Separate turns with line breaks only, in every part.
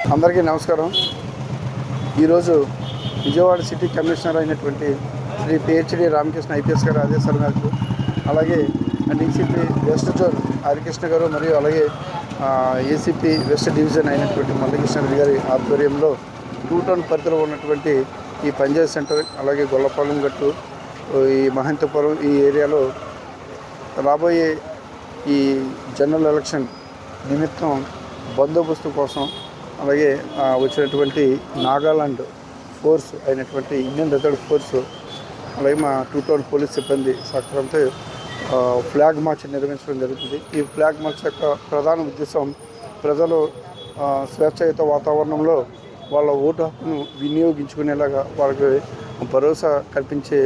అందరికీ నమస్కారం. ఈరోజు విజయవాడ సిటీ కమిషనర్ అయినటువంటి శ్రీ పిహెచ్డి రామకృష్ణ ఐపీఎస్ గారు ఆదేశాల మేరకు అలాగే డీసీపీ వెస్ట్ జోన్ హరికృష్ణ గారు మరియు అలాగే ఏసీపీ వెస్ట్ డివిజన్ అయినటువంటి మల్లికృష్ణ రెడ్డి గారి ఆధ్వర్యంలో టూ టౌన్ పరిధిలో ఉన్నటువంటి ఈ పంచాయత్ సెంటర్ అలాగే గొల్లపాలెం గట్టు ఈ మహంతపురం ఈ ఏరియాలో రాబోయే ఈ జనరల్ ఎలక్షన్ నిమిత్తం బందోబస్తు కోసం అలాగే వచ్చినటువంటి నాగాలాండ్ ఫోర్స్ అయినటువంటి ఇండియన్ రిజర్వ్ ఫోర్స్ అలాగే మా టూ టౌన్ పోలీస్ సిబ్బంది సహకారంతో ఫ్లాగ్ మార్చ్ నిర్వహించడం జరుగుతుంది. ఈ ఫ్లాగ్ మార్చ్ యొక్క ప్రధాన ఉద్దేశం ప్రజలు స్వేచ్ఛయుత వాతావరణంలో వాళ్ళ ఓటు హక్కును వినియోగించుకునేలాగా వాళ్ళకి భరోసా కల్పించే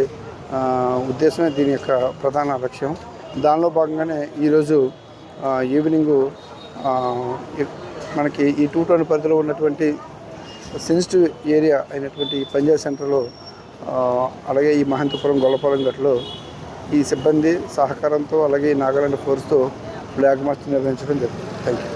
ఉద్దేశమే దీని యొక్క ప్రధాన లక్ష్యం. దానిలో భాగంగానే ఈరోజు ఈవినింగు మనకి ఈ టూ టౌన్ పరిధిలో ఉన్నటువంటి సెన్సిటివ్ ఏరియా అయినటువంటి పంజాబ్ సెంటర్లో అలాగే ఈ మహంతపురం గొల్లపాలెం గట్లో ఈ సిబ్బంది సహకారంతో అలాగే నాగాలాండ్ ఫోర్స్తో ఫ్లాగ్ మార్చ్ నిర్వహించడం జరుగుతుంది. Thank you